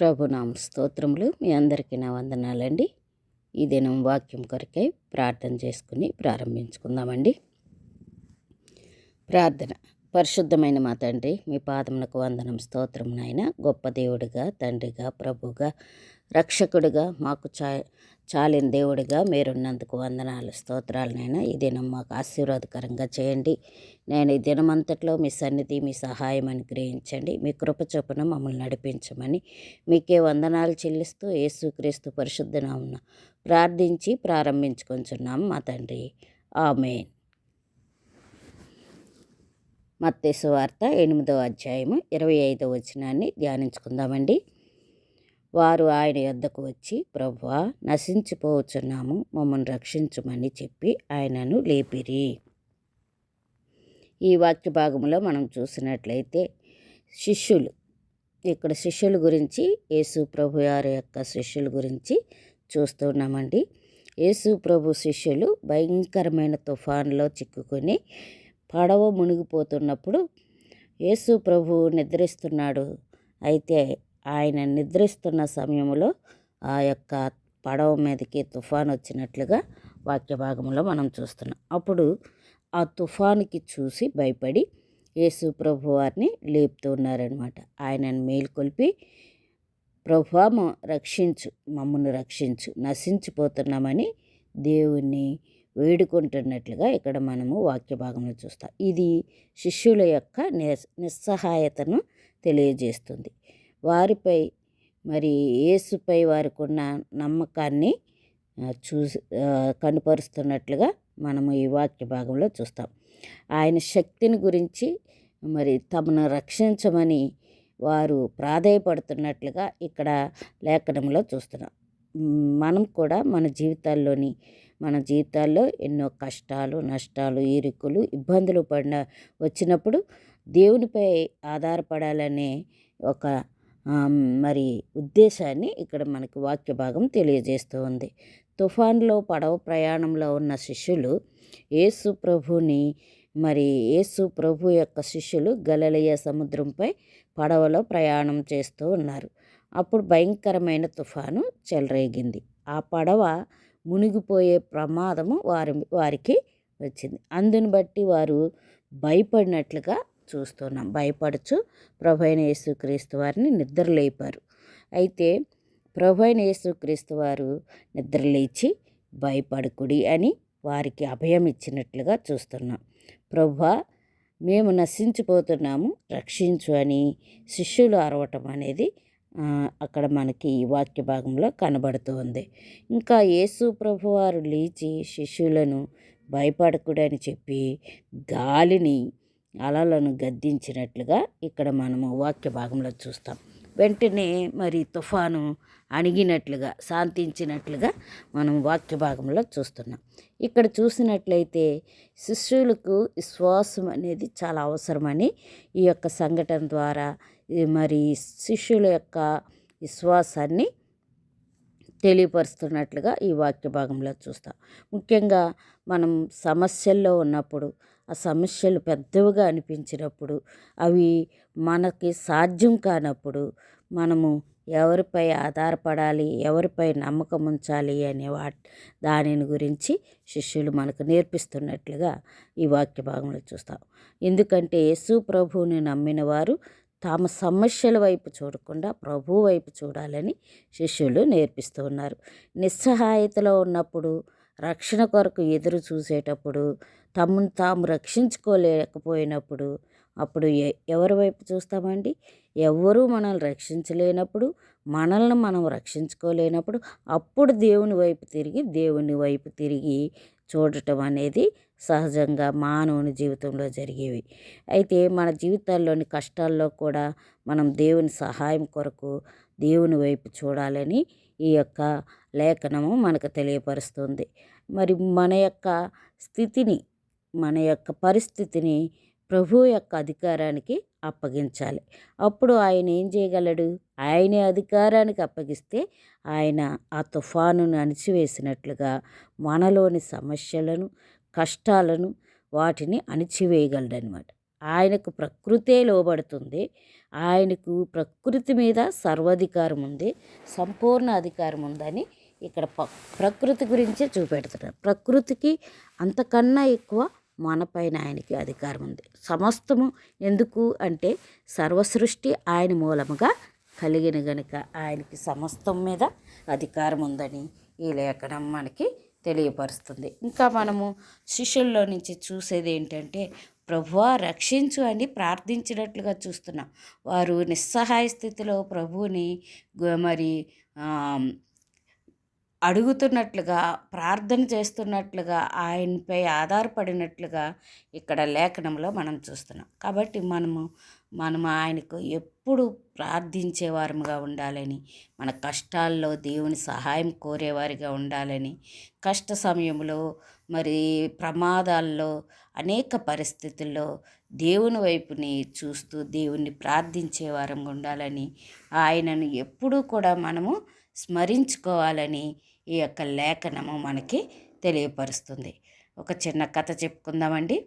ప్రభునామ స్తోత్రములు మీ అందరికీ నా వందనాలండి. ఈ దినం వాక్యం కొరకై ప్రార్థన చేసుకుని ప్రారంభించుకుందామండి. ప్రార్థన. పరిశుద్ధమైన మా తండ్రి మీ పాదములకు వందనం స్తోత్రం నాయన గొప్ప దేవుడిగా తండ్రిగా ప్రభుగా రక్షకుడిగా మాకు చా చాలిన దేవుడిగా మీరున్నందుకు వందనాలు స్తోత్రాలనైనా ఈ దినం మాకు ఆశీర్వాదకరంగా చేయండి. నేను ఈ దినమంతట్లో మీ సన్నిధి మీ సహాయం అనుగ్రహించండి. మీ కృప చొప్పున మమ్మల్ని నడిపించమని మీకే వందనాలు చెల్లిస్తూ యేసుక్రీస్తు పరిశుద్ధన ఉన్న ప్రార్థించి ప్రారంభించుకుంటున్నాం మా తండ్రి. ఆమెన్. మత్తేసు వార్త ఎనిమిదవ అధ్యాయము ఇరవై ఐదవ వచనాన్ని ధ్యానించుకుందామండి. వారు ఆయన యొద్దకు వచ్చి ప్రభువా నశించిపోవచ్చున్నాము మమ్మల్ని రక్షించమని చెప్పి ఆయనను లేపిరి. ఈ వాక్య భాగంలో మనం చూసినట్లయితే శిష్యులు ఇక్కడ శిష్యుల గురించి యేసు ప్రభు వారి యొక్క శిష్యుల గురించి చూస్తున్నామండి యేసు ప్రభు శిష్యులు భయంకరమైన తుఫాన్లో చిక్కుకొని పడవ మునిగిపోతున్నప్పుడు యేసు ప్రభు నిద్రిస్తున్నాడు. అయితే ఆయన నిద్రిస్తున్న సమయంలో ఆ యొక్క పడవ మీదకి తుఫాన్ వచ్చినట్లుగా వాక్య భాగంలో మనం చూస్తున్నాం. అప్పుడు ఆ తుఫానుకి చూసి భయపడి యేసు ప్రభు వారిని లేపుతూ ఉన్నారనమాట ఆయనను మేల్కొల్పి ప్రభు రక్షించు మమ్మల్ని రక్షించు నశించిపోతున్నామని దేవుణ్ణి వేడుకుంటున్నట్లుగా ఇక్కడ మనము వాక్య భాగంలో చూస్తాం. ఇది శిష్యుల యొక్క నిస్సహాయతను తెలియజేస్తుంది. వారిపై మరి యేసుపై వారికి ఉన్న నమ్మకాన్ని చూసి కనుపరుస్తున్నట్లుగా మనము ఈ వాక్య భాగంలో చూస్తాం. ఆయన శక్తిని గురించి మరి తమను రక్షించమని వారు ప్రాధాయపడుతున్నట్లుగా ఇక్కడ లేఖనంలో చూస్తున్నాం. మనం కూడా మన జీవితాల్లోని మన జీవితాల్లో ఎన్నో కష్టాలు నష్టాలు ఇరుకులు ఇబ్బందులు పడిన వచ్చినప్పుడు దేవునిపై ఆధారపడాలనే ఒక మరి ఉద్దేశాన్ని ఇక్కడ మనకి వాక్య భాగం తెలియజేస్తూ ఉంది. తుఫాన్లో పడవ ప్రయాణంలో ఉన్న శిష్యులు యేసు ప్రభుని మరి యేసు ప్రభు యొక్క శిష్యులు గలలియ సముద్రంపై పడవలో ప్రయాణం చేస్తూ ఉన్నారు. అప్పుడు భయంకరమైన తుఫాను చెలరేగింది. ఆ పడవ మునిగిపోయే ప్రమాదము వారి వారికి వచ్చింది. అందుని బట్టి వారు భయపడినట్లుగా చూస్తున్నాం. భయపడుచు ప్రభైన యేసుక్రీస్తు వారిని నిద్రలేపారు. అయితే ప్రభైన యేసుక్రీస్తు వారు నిద్రలేచి భయపడకుడి అని వారికి అభయం ఇచ్చినట్లుగా చూస్తున్నాం. ప్రభు మేము నశించిపోతున్నాము. రక్షించు అని శిష్యులు అరవటం అనేది అక్కడ మనకి ఈ వాక్య భాగంలో కనబడుతుంది ఇంకా యేసు ప్రభువారు లేచి శిష్యులను భయపడకూడని చెప్పి గాలిని అలలను గద్దించినట్లుగా ఇక్కడ మనము వాక్య భాగంలో చూస్తాం. వెంటనే మరి తుఫాను అణిగినట్లుగా శాంతించినట్లుగా మనం వాక్య భాగంలో చూస్తున్నాం. ఇక్కడ చూసినట్లయితే శిష్యులకు విశ్వాసం అనేది చాలా అవసరమని ఈ యొక్క సంఘటన ద్వారా మరి శిష్యుల యొక్క విశ్వాసాన్ని తెలియపరుస్తున్నట్లుగా ఈ వాక్య భాగంలో చూస్తాం. ముఖ్యంగా మనం సమస్యల్లో ఉన్నప్పుడు ఆ సమస్యలు పెద్దవిగా అనిపించినప్పుడు అవి మనకి సాధ్యం కానప్పుడు మనము ఎవరిపై ఆధారపడాలి ఎవరిపై నమ్మకం ఉంచాలి అనే వా దానిని గురించి శిష్యులు మనకు నేర్పిస్తున్నట్లుగా ఈ వాక్య భాగంలో చూస్తాం. ఎందుకంటే యేసు ప్రభువుని నమ్మిన వారు తమ సమస్యల వైపు చూడకుండా ప్రభు వైపు చూడాలని శిష్యులు నేర్పిస్తూ ఉన్నారు. నిస్సహాయతలో ఉన్నప్పుడు రక్షణ కొరకు ఎదురు చూసేటప్పుడు తమను తాము రక్షించుకోలేకపోయినప్పుడు అప్పుడు ఎవరి వైపు చూస్తామండి? ఎవ్వరూ మనల్ని రక్షించలేనప్పుడు మనల్ని మనం రక్షించుకోలేనప్పుడు అప్పుడు దేవుని వైపు తిరిగి దేవుని వైపు తిరిగి చూడటం అనేది సహజంగా మానవుని జీవితంలో జరిగేవి. అయితే మన జీవితాల్లోని కష్టాల్లో కూడా మనం దేవుని సహాయం కొరకు దేవుని వైపు చూడాలని ఈ యొక్క లేఖనము మనకు తెలియపరుస్తుంది. మరి మన యొక్క స్థితిని మన యొక్క పరిస్థితిని ప్రభు యొక్క అధికారానికి అప్పగించాలి. అప్పుడు ఆయన ఏం చేయగలడు? ఆయనే అధికారానికి అప్పగిస్తే ఆయన ఆ తుఫానును అణిచివేసినట్లుగా మనలోని సమస్యలను కష్టాలను వాటిని అణిచివేయగలడనమాట ఆయనకు ప్రకృతే లోబడుతుంది. ఆయనకు ప్రకృతి మీద సర్వాధికారం ఉంది సంపూర్ణ అధికారం ఉందని ఇక్కడ ప్రకృతి గురించే చూపెడుతున్నారు. ప్రకృతికి అంతకన్నా ఎక్కువ మనపైన ఆయనకి అధికారం ఉంది. సమస్తము ఎందుకు అంటే సర్వసృష్టి ఆయన మూలముగా కలిగిన గనుక ఆయనకి సమస్తం మీద అధికారం ఉందని ఈ లేఖనం మనకి తెలియపరుస్తుంది. ఇంకా మనము శిష్యుల్లో నుంచి చూసేది ఏంటంటే ప్రభువా రక్షించు అని ప్రార్థించినట్లుగా చూస్తున్నాం. వారు నిస్సహాయ స్థితిలో ప్రభువుని మరి అడుగుతున్నట్లుగా ప్రార్థన చేస్తున్నట్లుగా ఆయనపై ఆధారపడినట్లుగా ఇక్కడ లేఖనంలో మనం చూస్తున్నాం. కాబట్టి మనము మనం ఆయనకు ఎప్పుడు ప్రార్థించేవారముగా ఉండాలని మన కష్టాల్లో దేవుని సహాయం కోరేవారిగా ఉండాలని కష్ట సమయంలో మరి ప్రమాదాల్లో అనేక పరిస్థితుల్లో దేవుని వైపుని చూస్తూ దేవుణ్ణి ప్రార్థించేవారంగా ఉండాలని ఆయనను ఎప్పుడూ కూడా మనము స్మరించుకోవాలని ఈ యొక్క లేఖనము మనకి తెలియపరుస్తుంది. ఒక చిన్న కథ చెప్పుకుందామండి.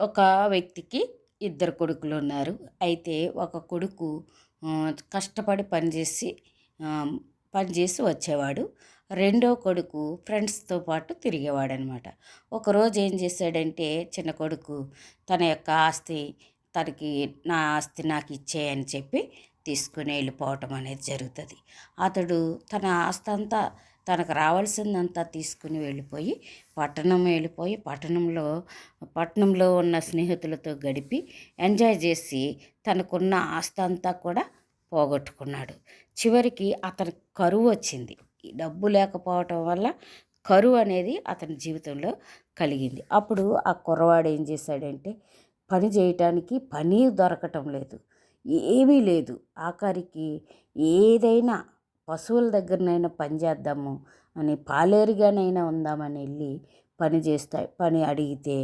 ఒక వ్యక్తికి ఇద్దరు కొడుకులు ఉన్నారు. అయితే ఒక కొడుకు కష్టపడి పనిచేసి పనిచేసి వచ్చేవాడు. రెండో కొడుకు ఫ్రెండ్స్తో పాటు తిరిగేవాడు అనమాట ఒకరోజు ఏం చేశాడంటే చిన్న కొడుకు తన యొక్క ఆస్తి తనకి నా ఆస్తి నాకు ఇచ్చేయని చెప్పి తీసుకుని వెళ్ళిపోవటం అనేది జరుగుతుంది. అతడు తన ఆస్తి అంతా తనకు రావాల్సిందంతా తీసుకుని వెళ్ళిపోయి పట్టణం వెళ్ళిపోయి పట్టణంలో పట్టణంలో ఉన్న స్నేహితులతో గడిపి ఎంజాయ్ చేసి తనకున్న ఆస్తి అంతా కూడా పోగొట్టుకున్నాడు. చివరికి అతనికి కరువు వచ్చింది. ఈ డబ్బు లేకపోవటం వల్ల కరువు అనేది అతని జీవితంలో కలిగింది. అప్పుడు ఆ కుర్రవాడు ఏం చేశాడంటే పని చేయటానికి పని దొరకటం లేదు. ఏమీ లేదు. ఆఖరికి ఏదైనా పశువుల దగ్గరనైనా పని చేద్దాము అని పాలేరుగానైనా ఉందామని వెళ్ళి పని చేస్తాయి పని అడిగితే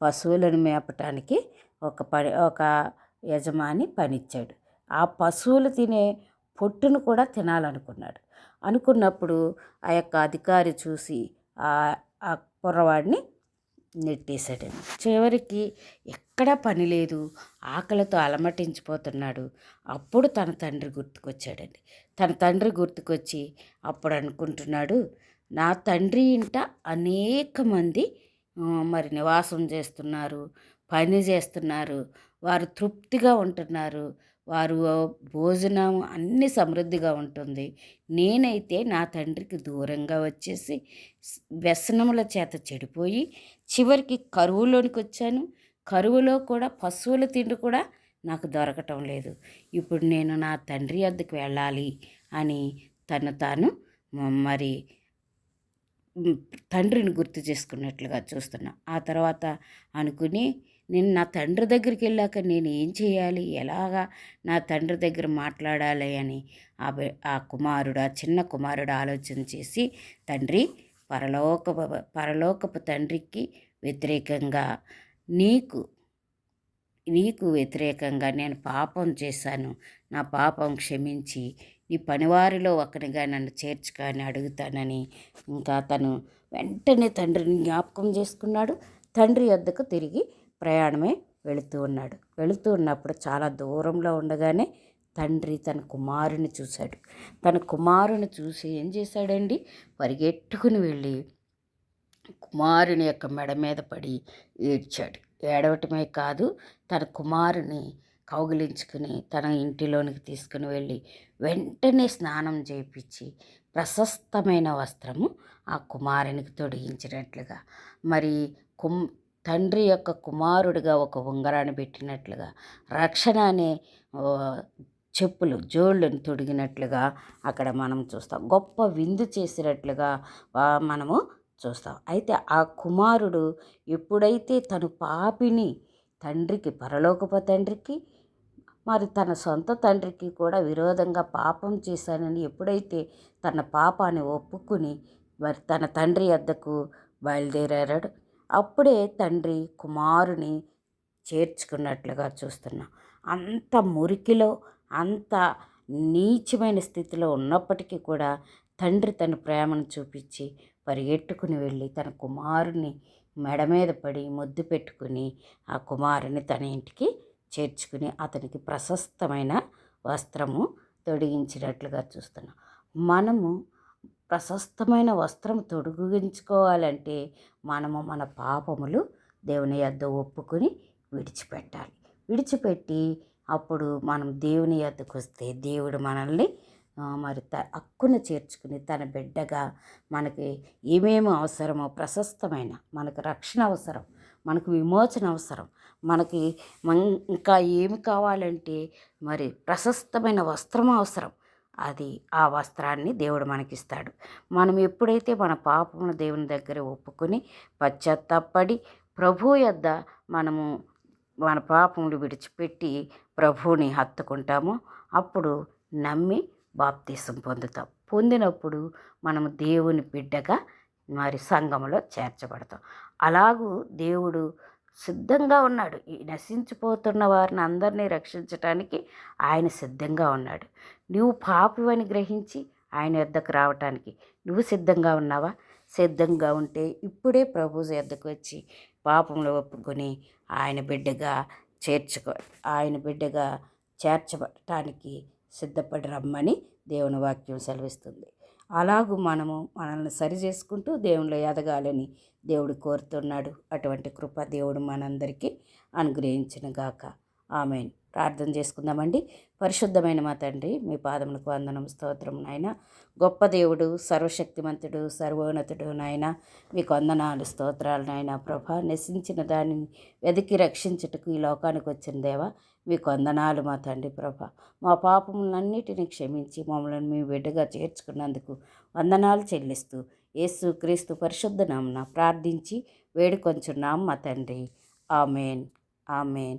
పశువులను మేపటానికి ఒక పని ఒక యజమాని పనిచ్చాడు. ఆ పశువులు తినే పొట్టును కూడా తినాలనుకున్నాడు. అనుకున్నప్పుడు ఆ యొక్క అధికారి చూసి ఆ ఆ కుర్రవాడిని నెట్టేశాడండి చివరికి ఎక్కడా పని లేదు. ఆకలితో అలమటించిపోతున్నాడు. అప్పుడు తన తండ్రి గుర్తుకొచ్చాడండి. తన తండ్రి గుర్తుకొచ్చి అప్పుడు అనుకుంటున్నాడు నా తండ్రి ఇంట అనేక మంది మరి నివాసం చేస్తున్నారు పని చేస్తున్నారు వారు తృప్తిగా ఉంటున్నారు వారు భోజనం అన్ని సమృద్ధిగా ఉంటుంది. నేనైతే నా తండ్రికి దూరంగా వచ్చేసి వ్యసనముల చేత చెడిపోయి చివరికి కరువులోనికి వచ్చాను. కరువులో కూడా పశువుల తిండి కూడా నాకు దొరకటం లేదు. ఇప్పుడు నేను నా తండ్రి వద్దకు వెళ్ళాలి అని తను తాను మరి తండ్రిని గుర్తు చేసుకున్నట్లుగా చూస్తున్నా. ఆ తర్వాత అనుకుని నేను నా తండ్రి దగ్గరికి వెళ్ళాక నేను ఏం చేయాలి? ఎలాగా నా తండ్రి దగ్గర మాట్లాడాలి అని ఆ ఆ కుమారుడు ఆ చిన్న కుమారుడు ఆలోచన చేసి తండ్రి పరలోక పరలోకపు తండ్రికి వ్యతిరేకంగా నీకు నీకు వ్యతిరేకంగా నేను పాపం చేశాను. నా పాపం క్షమించి నీ పనివారిలో ఒకనిగా నన్ను చేర్చుకొని అడుగుతానని. ఇంకా తను వెంటనే తండ్రిని జ్ఞాపకం చేసుకున్నాడు. తండ్రి వద్దకు తిరిగి ప్రయాణమే వెళుతూ ఉన్నాడు. వెళుతూ ఉన్నప్పుడు చాలా దూరంలో ఉండగానే తండ్రి తన కుమారుని చూశాడు. తన కుమారుని చూసి ఏం చేశాడండి? పరిగెట్టుకుని వెళ్ళి కుమారుని యొక్క మెడ మీద పడి ఏడ్చాడు. ఏడవటమే కాదు తన కుమారుని కౌగిలించుకుని తన ఇంటిలోనికి తీసుకుని వెళ్ళి వెంటనే స్నానం చేయించి ప్రశస్తమైన వస్త్రము ఆ కుమారునికి తొడిగించినట్లుగా. మరి కుమ్ తండ్రి యొక్క కుమారుడిగా ఒక ఉంగరాన్ని పెట్టినట్లుగా రక్షణ అనే చెప్పులు జోళ్ళను తొడిగినట్లుగా అక్కడ మనం చూస్తాం. గొప్ప విందు చేసినట్లుగా మనము చూస్తాం. అయితే ఆ కుమారుడు ఎప్పుడైతే తను పాపిని తండ్రికి పరలోకప తండ్రికి మరి తన సొంత తండ్రికి కూడా విరోధంగా పాపం చేశానని ఎప్పుడైతే తన పాపాన్ని ఒప్పుకుని మరి తన తండ్రి వద్దకు బయలుదేరాడు అప్పుడే తండ్రి కుమారుని చేర్చుకున్నట్లుగా చూస్తున్నాం. అంత మురికిలో అంత నీచమైన స్థితిలో ఉన్నప్పటికీ కూడా తండ్రి తన ప్రేమను చూపించి పరిగెట్టుకుని వెళ్ళి తన కుమారుని మెడ మీద పడి ముద్దు పెట్టుకుని ఆ కుమారుని తన ఇంటికి చేర్చుకుని అతనికి ప్రశస్తమైన వస్త్రము తొడిగించినట్లుగా చూస్తున్నాం. మనము ప్రశస్తమైన వస్త్రం తొడిగించుకోవాలంటే మనము మన పాపములు దేవుని యొద్ద ఒప్పుకొని విడిచిపెట్టాలి. విడిచిపెట్టి అప్పుడు మనం దేవుని యొద్దకు వస్తే దేవుడు మనల్ని మరి త హక్కును చేర్చుకుని తన బిడ్డగా మనకి ఏమేమి అవసరమో ప్రశస్తమైన మనకు రక్షణ అవసరం మనకు విమోచన అవసరం మనకి ఇంకా ఏమి కావాలంటే మరి ప్రశస్తమైన వస్త్రం అవసరం. అది ఆ వస్త్రాన్ని దేవుడు మనకిస్తాడు. మనం ఎప్పుడైతే మన పాపమును దేవుని దగ్గర ఒప్పుకొని పశ్చాత్తాపడి ప్రభు యొద్ద మనము మన పాపములు విడిచిపెట్టి ప్రభువుని హత్తుకుంటామో అప్పుడు నమ్మి బాప్తీసం పొందుతాం. పొందినప్పుడు మనము దేవుని బిడ్డగా మరి సంఘములో చేర్చబడతాం. అలాగూ దేవుడు సిద్ధంగా ఉన్నాడు. ఈ నశించిపోతున్న వారిని అందరినీ రక్షించటానికి ఆయన సిద్ధంగా ఉన్నాడు. నువ్వు పాపివని గ్రహించి ఆయన యొద్దకు రావటానికి నువ్వు సిద్ధంగా ఉన్నావా? సిద్ధంగా ఉంటే ఇప్పుడే ప్రభు యొద్దకు వచ్చి పాపంలో ఒప్పుకొని ఆయన బిడ్డగా చేర్చుకో ఆయన బిడ్డగా చేర్చబడటానికి సిద్ధపడి రమ్మని దేవుని వాక్యం సెలవిస్తుంది. అలాగూ మనము మనల్ని సరి చేసుకుంటూ దేవునిలో ఎదగాలని దేవుడు కోరుతున్నాడు. అటువంటి కృప దేవుడు మనందరికీ అనుగ్రహించిన గాక. ఆమెన్. ప్రార్థన చేసుకుందామండి. పరిశుద్ధమైన మా తండ్రి మీ పాదములకు వందనం స్తోత్రం నాయన. గొప్ప దేవుడు సర్వశక్తిమంతుడు సర్వోన్నతుడు నాయన. మీకు వందనాలు స్తోత్రాలు నాయన ప్రభ. నశించిన దానిని వెతికి రక్షించుటకు ఈ లోకానికి వచ్చిన దేవా మీకు వందనాలు మా తండ్రి ప్రభ. మా పాపములన్నిటిని క్షమించి మమ్మల్ని మీ బిడ్డగా చేర్చుకున్నందుకు వందనాలు చెల్లిస్తూ యేసు క్రీస్తు పరిశుద్ధ నామన ప్రార్థించి వేడుకొంచున్నాం మా తండ్రి. ఆమెన్. ఆమెన్.